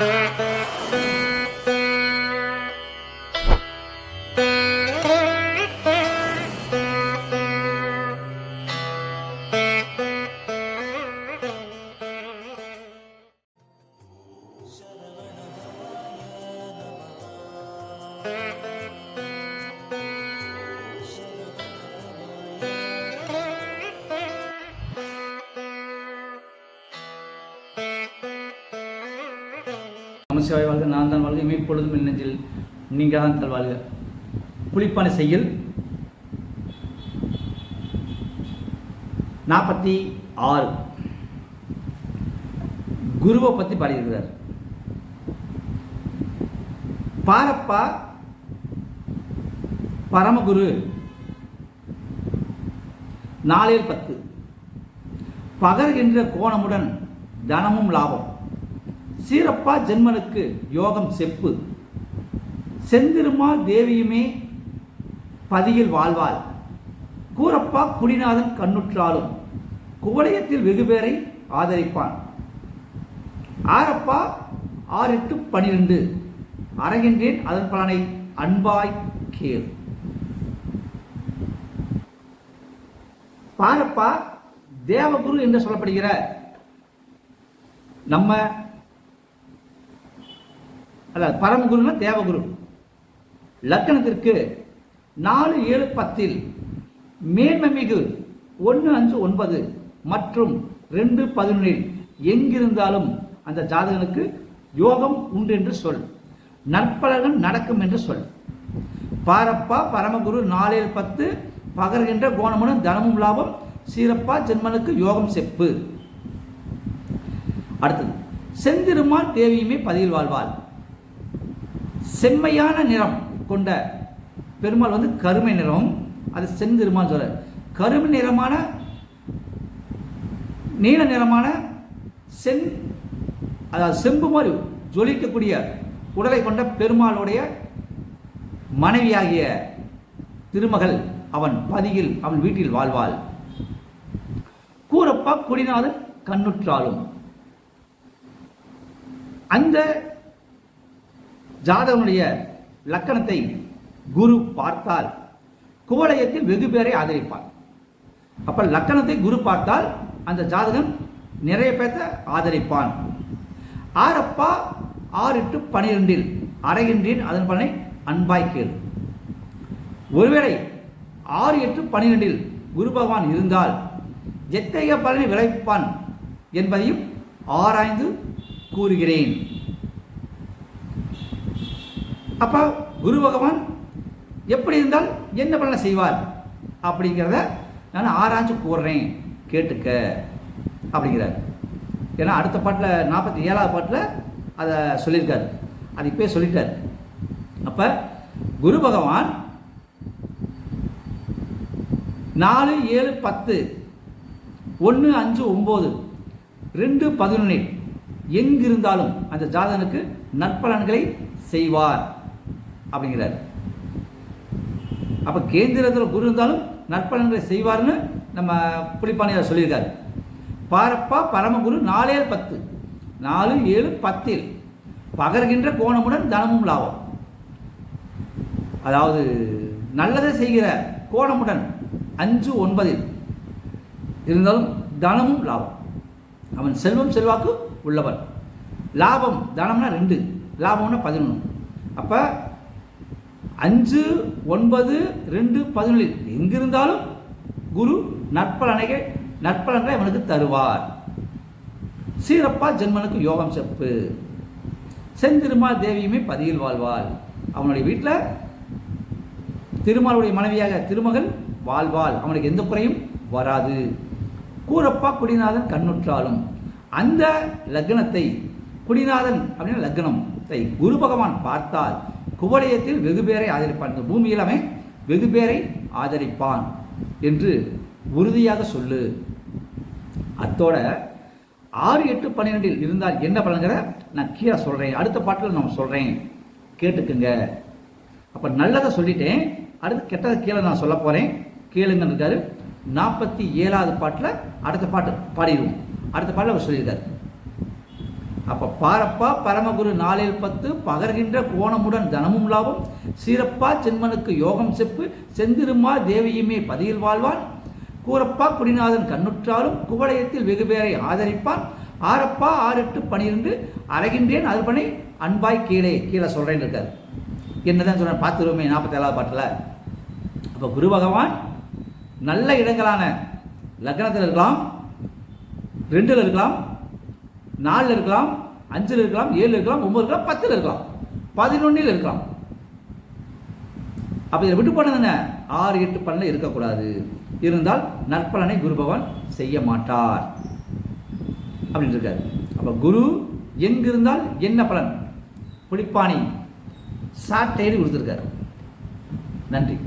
Mm-hmm. நமசிவாய் வாழ்க நான் தான் வாழ்க இமைப்பொழுதும் நெஞ்சில் நீங்கள் தான் தல் வாழ்க. புலிப்பானை செய்யல் நாற்பத்தி ஆறு. குருவை பற்றி பாடியிருக்கிறார். பாரப்பா பரமகுரு நாளில் பத்து. பகர்கின்ற கோணமுடன் தனமும் லாபம். சீரப்பா ஜென்மனுக்கு யோகம் செப்பு. செந்திருமா தேவியுமே பதியில் வாழ்வாள். கூரப்பா குடிநாதன் கண்ணுற்றாலும் குவளையத்தில் வெகு பேரை ஆதரிப்பான். ஆரப்பா ஆறு எட்டு பனிரெண்டு அறகின்றேன் அதன் பலனை அன்பாய் கேள். பாரப்பா தேவகுரு என்று சொல்லப்படுகிற நம்ம அதாவது பரமகுருன்னா தேவகுரு. லக்கணத்திற்கு நாலு ஏழு பத்தில் மேன்மைமிகு ஒன்று அஞ்சு ஒன்பது மற்றும் ரெண்டு பதினொன்றில் எங்கிருந்தாலும் அந்த ஜாதகனுக்கு யோகம் உண்டு என்று சொல். நற்பலன் நடக்கும் என்று சொல். பாரப்பா பரமகுரு நாலேல் பத்து பகர்கின்ற கோணமனும் தனமும் லாபம் சீரப்பா ஜென்மனுக்கு யோகம் செப்பு. அடுத்தது செந்திருமான் தேவியுமே பதியில் வாழ்வாள். செம்மையான நிறம் கொண்ட பெருமாள் வந்து கருமை நிறம். அது செந்திருமால் சொல்ற. கருமை நிறமான நீல நிறமான சென் அதாவது செம்பு மாதிரி ஜொலிக்கக்கூடிய உடலை கொண்ட பெருமாளுடைய மனைவியாகிய திருமகள் அவன் பதியில் அவன் வீட்டில் வாழ்வாள். கூரப்பா குடிநாதன் கண்ணுற்றாலும். அந்த ஜாதகனுடைய லக்கணத்தை குரு பார்த்தால் குவலயத்தில் வெகு பேரை ஆதரிப்பார். அப்ப லக்கணத்தை குரு பார்த்தால் அந்த ஜாதகன் நிறைய பேர்த்த ஆதரிப்பான். ஆறப்பா ஆறு எட்டு பனிரெண்டில் அறைகின்றேன் அதன் பலனை அன்பாய் கேள். ஒருவேளை ஆறு எட்டு பனிரெண்டில் குரு பகவான் இருந்தால் எத்தகைய பலனை விளைவிப்பான் என்பதையும் ஆராய்ந்து கூறுகிறேன். அப்போ குரு பகவான் எப்படி இருந்தால் என்ன பண்ண செய்வார்? அப்படிங்கிறத நான் ஆராய்ச்சி கூறுறேன். கேட்டுக்க. அப்படிங்கிறார். ஏன்னா அடுத்த பாட்டில் நாற்பத்தி ஏழாவது பாட்டில் அதை சொல்லியிருக்காரு. அது இப்போ சொல்லிட்டார். அப்போ குரு பகவான் நாலு ஏழு பத்து ஒன்று அஞ்சு ஒம்பது ரெண்டு பதினொன்றில் எங்கிருந்தாலும் அந்த ஜாதகனுக்கு நற்பலன்களை செய்வார். அப்படிங்கிறார். அப்போ கேந்திரத்தில் குரு இருந்தாலும் நற்பலன்களை செய்வார்னு நம்ம புலிப்பானையார் சொல்லியிருக்காரு. பாரப்பா பரமகுரு நாலே பத்து நாலு ஏழு பத்தில் பகர்கின்ற கோணமுடன் தனமும் லாபம். அதாவது நல்லதை செய்கிற கோணமுடன் அஞ்சு ஒன்பதில் இருந்தாலும் தனமும் லாபம். அவன் செல்வம் செல்வாக்கு உள்ளவன். லாபம் தனம்னா ரெண்டு லாபம்னா பதினொன்று அப்போ அஞ்சு ஒன்பது ரெண்டு பதினொன்றில் எங்கிருந்தாலும் குரு நற்பலனைகள் நற்பலன்களை அவனுக்கு தருவார். சீரப்பா ஜென்மனுக்கு யோகம் செப்பு. செந்திருமா தேவியுமே பதியில் வாழ்வாள். அவனுடைய வீட்டில் திருமாலுடைய மனைவியாக திருமகள் வாழ்வாள். அவனுக்கு எந்த குறையும் வராது. கூரப்பா குடிநாதன் கண்ணுற்றாலும். அந்த லக்னத்தை குடிநாதன் அப்படின்னா லக்னத்தை குரு பகவான் பார்த்தால் குவலயத்தில் வெகு பேரை ஆதரிப்பான். இந்த பூமியில் அவன் வெகு பேரை ஆதரிப்பான் என்று உறுதியாக சொல்லு. அத்தோட ஆறு எட்டு பன்னிரெண்டில் இருந்தால் என்ன பலன்கிற நான் கீழே சொல்கிறேன் அடுத்த பாட்டில் நான் சொல்கிறேன் கேட்டுக்குங்க. அப்போ நல்லதை சொல்லிட்டேன். அடுத்து கெட்டதை கீழே நான் சொல்ல போகிறேன் கேளுங்கன்னு இருக்காரு. நாற்பத்தி ஏழாவது பாட்டில் அடுத்த பாட்டு பாடிடுவோம். அடுத்த பாட்டில் அவர் சொல்லியிருக்காரு. அப்போ பாரப்பா பரமகுரு நாளில் பத்து பகர்கின்ற கோணமுடன் தனமும் லாபம். சீரப்பா சென்மனுக்கு யோகம் செப்பு. செந்திருமா தேவியுமே பதியில் வாழ்வான். கூரப்பா குடிநாதன் கண்ணுற்றாலும் குவளையத்தில் வெகு பேரை ஆதரிப்பான். ஆரப்பா ஆறெட்டு பனிரெண்டு. அறகின்றேன் அது அன்பாய் கீழே கீழே சொல்கிறேன்னு இருக்கார். என்னதான் சொல்கிறேன் பார்த்துருவோமே நாற்பத்தேழாவது பாட்டில். அப்போ குரு பகவான் நல்ல இடங்களான லக்னத்தில் இருக்கலாம் ரெண்டில் இருக்கலாம் நாலில் இருக்கலாம் அஞ்சில் இருக்கலாம் ஏழு இருக்கலாம் ஒம்பது இருக்கலாம் பத்தில் இருக்கலாம் பதினொன்னில் இருக்கலாம். அப்போ இதை விட்டு போனது என்ன? ஆறு எட்டு பலனில் இருக்கக்கூடாது. இருந்தால் நற்பலனை குரு பகவான் செய்ய மாட்டார். அப்படின்னு இருக்காரு. அப்போ குரு எங்கிருந்தால் என்ன பலன்? புளிப்பாணி சாட்டையடி கொடுத்துருக்காரு. நன்றி.